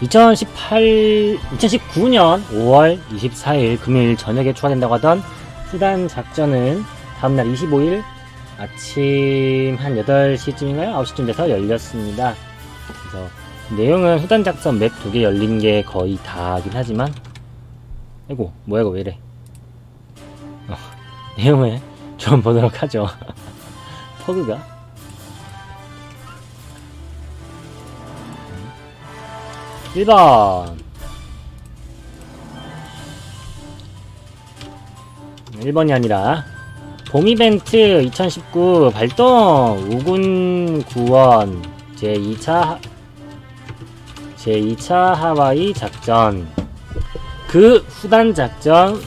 2018, 2019년 5월 24일 금요일 저녁에 추가된다고 하던 수단 작전은 다음날 25일 아침 한 8시쯤인가요? 9시쯤 돼서 열렸습니다. 그래서 내용은 수단 작전 맵 두 개 열린 게 거의 다긴 하지만 아이고 뭐야 이거 왜 이래 어, 내용을 좀 보도록 하죠. 퍼그가 1번 1번이 아니라 봄 이벤트 2019 발동 우군 구원 제2차 제2차 하와이 작전. 그 후단 작전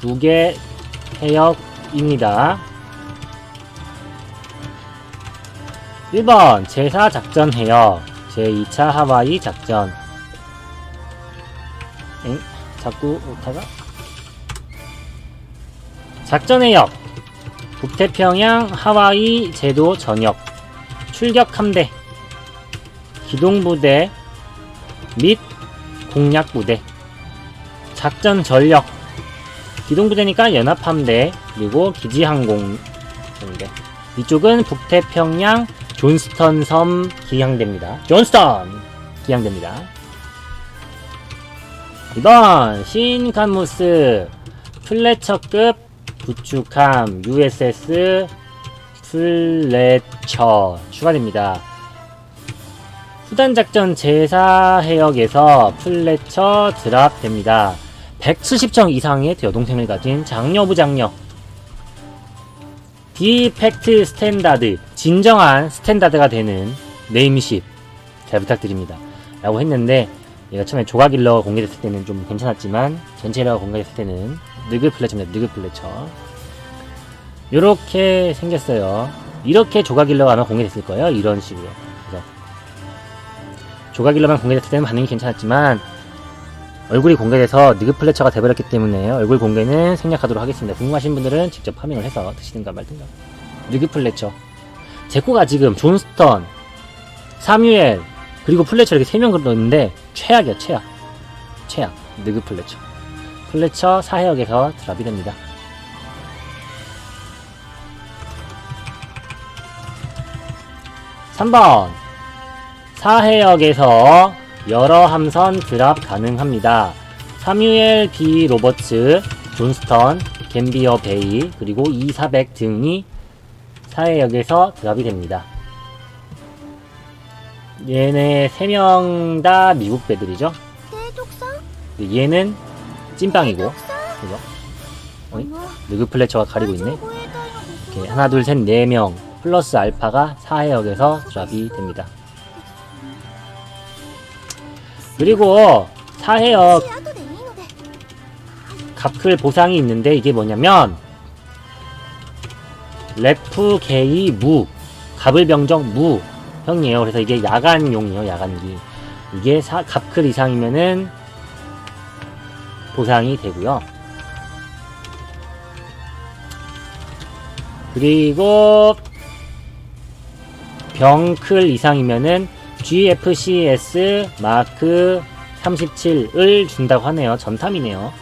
두 개 해역입니다. 1번 제4 작전 해역 제2차 하와이 작전 엥? 자꾸 오타가? 작전 해역 북태평양 하와이 제도 전역 출격 함대 기동부대 및 공략부대 작전 전력 기동부대니까 연합함대 그리고 기지항공 함대 이쪽은 북태평양 존스턴 섬 기항대입니다. 존스턴 기항대입니다. 2번 신칸무스 플래처급 구축함 USS 플래처 추가됩니다. 수단작전 제4해역에서 플래처 드랍됩니다. 170정 이상의 여동생을 가진 장려부 장려 디팩트 스탠다드 진정한 스탠다드가 되는 네임십 잘 부탁드립니다 라고 했는데 얘가 처음에 조각 일러 공개됐을 때는 좀 괜찮았지만 전체 일러가 공개됐을 때는 느그 플래처입니다 느그 플래처 요렇게 생겼어요 이렇게 조각 일러가 아마 공개됐을 거예요 이런 식으로 그래서 조각 일러만 공개됐을 때는 반응이 괜찮았지만 얼굴이 공개돼서 느그 플래처가 돼버렸기 때문에 얼굴 공개는 생략하도록 하겠습니다. 궁금하신 분들은 직접 파밍을 해서 드시든가 말든가. 느그 플래처. 제코가 지금 존스턴, 사뮤엘, 그리고 플래처 이렇게 3명 그렸는데 최악이야, 최악. 최악. 느그 플래처. 플래처 4해역에서 드랍이 됩니다. 삼번 4해역에서 여러 함선 드랍 가능합니다. 사뮤엘 B 로버츠, 존스턴, 갬비어 베이, 그리고 2,400 등이 4해역에서 드랍이 됩니다. 얘네 세 명 다 미국 배들이죠. 근데 얘는 찐빵이고, 그죠? 어이? 느그 플래처가 가리고 있네. 이렇게 하나, 둘, 셋, 네 명 플러스 알파가 4해역에서 드랍이 됩니다. 그리고 4해역 갑클 보상이 있는데 이게 뭐냐면 레프 게이 무 갑을 병정 무 형이에요. 그래서 이게 야간용이에요. 야간기 이게 사, 갑클 이상이면은 보상이 되고요. 그리고 병클 이상이면은 GFCS 마크 37을 준다고 하네요. 전탐이네요.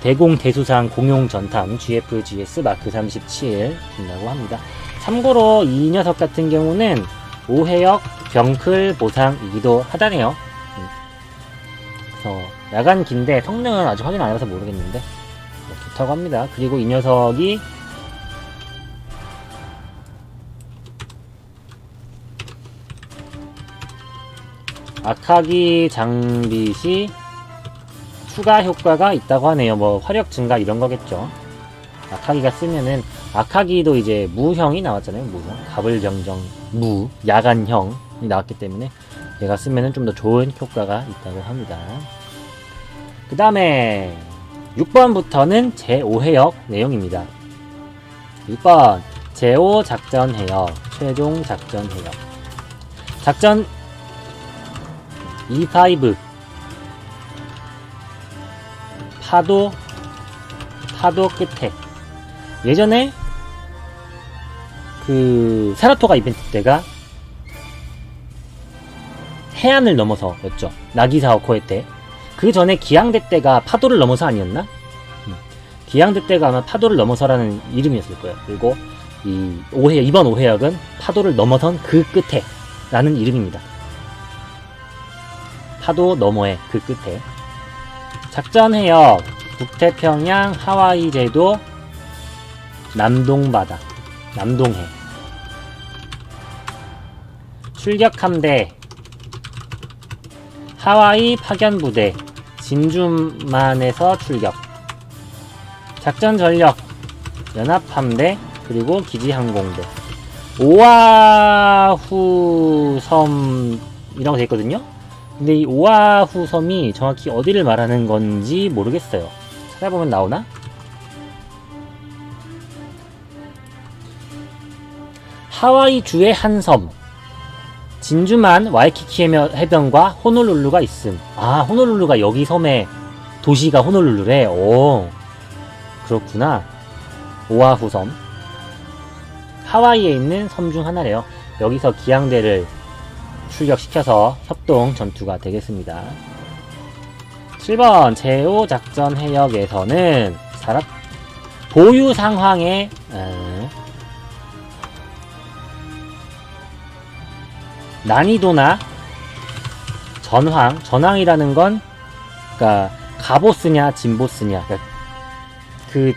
대공 대수상 공용 전탐 GFGS 마크 37 준다고 합니다. 참고로 이 녀석 같은 경우는 5회역 병클 보상이기도 하다네요. 음. 그래서 야간 긴데 성능은 아직 확인 안 해봐서 모르겠는데 뭐 좋다고 합니다. 그리고 이 녀석이 아카기 장비 시 추가 효과가 있다고 하네요. 뭐 화력 증가 이런 거겠죠. 아카기가 쓰면은 아카기도 이제 무형이 나왔잖아요. 무형 가불병정 무 야간형이 나왔기 때문에 얘가 쓰면은 좀 더 좋은 효과가 있다고 합니다. 그 다음에 6번부터는 제5해역 내용입니다. 6번 제5 작전 해역 최종 작전 해역 작전 E5 파도 파도 끝에 예전에 그 사라토가 이벤트 때가 해안을 넘어서였죠. 나기사와 코에테. 그 전에 기양대 때가 파도를 넘어서 아니었나? 음. 기양대 때가 아마 파도를 넘어서라는 이름이었을 거예요. 그리고 이 오해 이번 오해역은 파도를 넘어선 그 끝에 라는 이름입니다. 파도 너머의 그 끝에 작전 해역 북태평양 하와이 제도 남동바다 남동해 출격 함대 하와이 파견 부대 진주만에서 출격 작전 전력 연합 함대 그리고 기지 항공대 오아후 섬이라고 되어 있거든요. 근데 이 오아후 섬이 정확히 어디를 말하는 건지 모르겠어요. 찾아보면 나오나? 하와이 주의 한 섬. 진주만 와이키키 해변- 해변과 호놀룰루가 있음. 아, 호놀룰루가 여기 섬의 도시가 호놀룰루래. 오, 그렇구나. 오아후 섬. 하와이에 있는 섬 중 하나래요. 여기서 기항대를 출격시켜서 협동 전투가 되겠습니다. 7번 제오 작전 해역에서는 사라 보유 상황에 에, 난이도나 전황 전황이라는 건 그러니까 가보스냐 진보스냐. 그러니까 그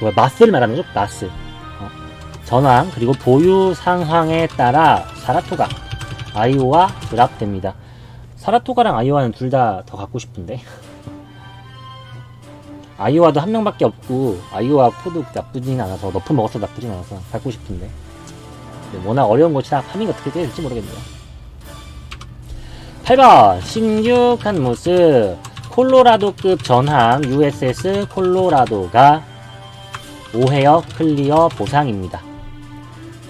뭐야 마스를 말하는 거죠? 마스 전황 그리고 보유 상황에 따라 사라토가 아이오와 드랍됩니다. 사라토가랑 아이오와는 둘 다 더 갖고 싶은데. 아이오와도 한 명밖에 없고 아이오와 포도 나쁘진 않아서 너프 먹어서 나쁘진 않아서 갖고 싶은데. 워낙 어려운 곳이라 파밍 어떻게 될지 모르겠네요. 8번 신규한 모습 콜로라도급 전함 USS 콜로라도가 5회역 클리어 보상입니다.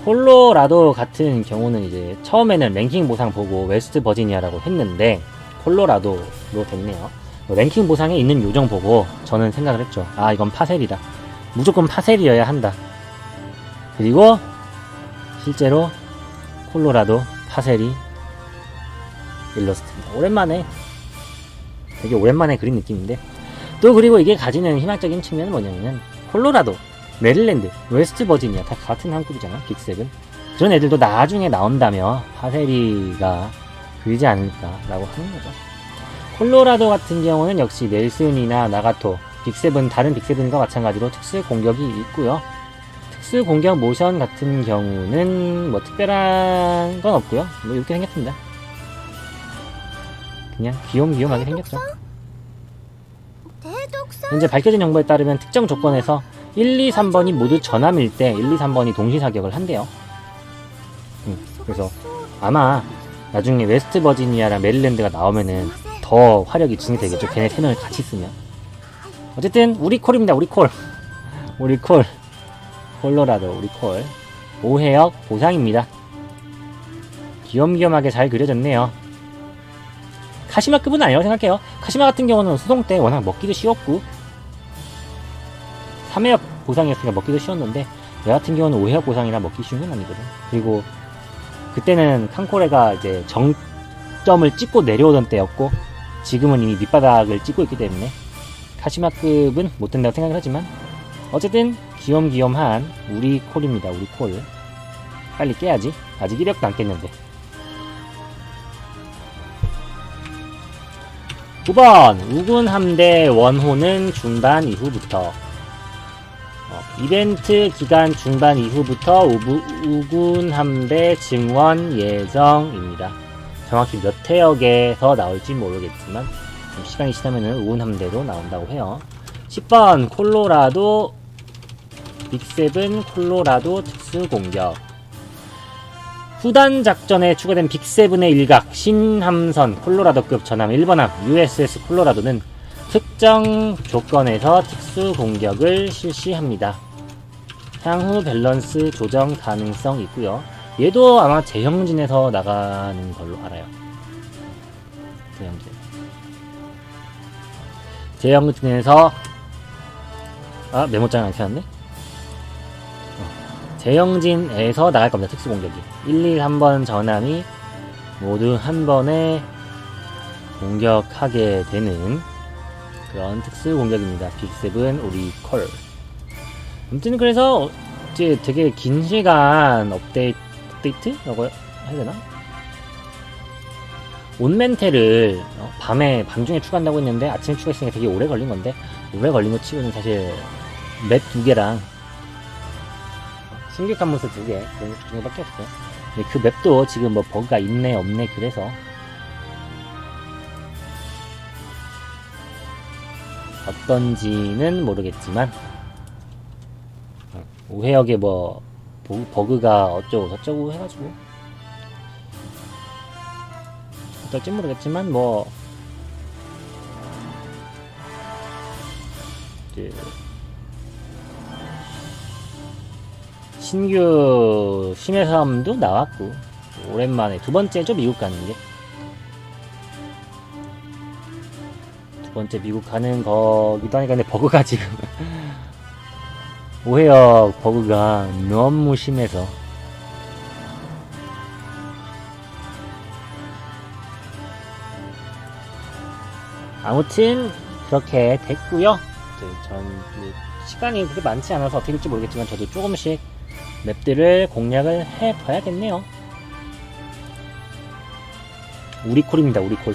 콜로라도 같은 경우는 이제 처음에는 랭킹 보상 보고 웨스트 버지니아라고 했는데 콜로라도로 됐네요. 랭킹 보상에 있는 요정 보고 저는 생각을 했죠. 아 이건 파셀이다. 무조건 파셀이어야 한다. 그리고 실제로 콜로라도 파셀이 일러스트입니다. 오랜만에 되게 오랜만에 그린 느낌인데 또 그리고 이게 가지는 희망적인 측면은 뭐냐면은 콜로라도 메릴랜드, 웨스트 버지니아 다 같은 한급이잖아, 빅세븐. 그런 애들도 나중에 나온다며 파세리가 그리지 않을까라고 하는 거죠. 콜로라도 같은 경우는 역시 넬슨이나 나가토, 빅세븐 다른 빅세븐과 마찬가지로 특수 공격이 있고요. 특수 공격 모션 같은 경우는 뭐 특별한 건 없고요. 뭐 이렇게 생겼습니다. 그냥 귀염귀염하게 생겼죠. 현재 밝혀진 정보에 따르면 특정 조건에서 1, 2, 3번이 모두 전함일 때 1, 2, 3번이 동시 사격을 한대요. 음, 그래서 아마 나중에 웨스트 버지니아랑 메릴랜드가 나오면은 더 화력이 증대되겠죠. 걔네 세 명을 같이 쓰면. 어쨌든 우리 콜입니다. 우리 콜. 우리 콜. 콜로라도 우리 콜. 5회역 보상입니다. 귀염귀염하게 잘 그려졌네요. 카시마급은 아니라고 생각해요. 카시마 같은 경우는 수송 때 워낙 먹기도 쉬웠고 3회역 보상이었으니까 먹기도 쉬웠는데 얘 같은 경우는 5회역 보상이라 먹기 쉬운 건 아니거든. 그리고 그때는 칸코레가 이제 정점을 찍고 내려오던 때였고 지금은 이미 밑바닥을 찍고 있기 때문에 카시마급은 못 된다고 생각을 하지만 어쨌든 귀염귀염한 우리 콜입니다. 우리 콜. 빨리 깨야지. 아직 1역도 안 깼는데. 9번 우군 함대 원호는 중반 이후부터 어, 이벤트 기간 중반 이후부터 우부, 우군 함대 증원 예정입니다. 정확히 몇 회역에서 나올지 모르겠지만 좀 시간이 지나면은 우군 함대도 나온다고 해요. 10번 콜로라도 빅세븐 콜로라도 특수 공격 후단 작전에 추가된 빅세븐의 일각 신함선 콜로라도급 전함 1번함 USS 콜로라도는 특정 조건에서 특수 공격을 실시합니다. 향후 밸런스 조정 가능성 있고요. 얘도 아마 제형진에서 나가는 걸로 알아요. 제형진. 제형진에서 아 메모장 안 켜놨네. 제영진에서 나갈 겁니다. 특수 공격이. 1, 2, 3번 전함이 모두 한 번에 공격하게 되는 그런 특수 공격입니다. 빅세븐 우리 콜. 아무튼 그래서 이제 되게 긴 시간 업데이트, 업데이트라고 해야 되나? 온멘테를 어, 밤에 밤중에 추가한다고 했는데 아침에 추가했으니까 되게 오래 걸린 건데 오래 걸린 거 치고는 사실 맵 두 개랑 신규 칸모스 두 개, 그런 것 중에밖에 없어요. 근데 그 맵도 지금 뭐 버그가 있네 없네 그래서 어떤지는 모르겠지만 어, 오해역에 뭐 보- 버그가 어쩌고 저쩌고 해가지고 어떨지 모르겠지만 뭐 신규 심해 사람도 나왔고 오랜만에 두 번째죠 미국 가는 게. 두 번째 미국 가는 거기도 하니까 근데 버그가 지금 오해역 버그가 너무 심해서. 아무튼 그렇게 됐고요. 전 이제 시간이 그렇게 많지 않아서 어떻게 될지 모르겠지만 저도 조금씩 맵들을 공략을 해봐야겠네요. 우리 콜입니다, 우리 콜.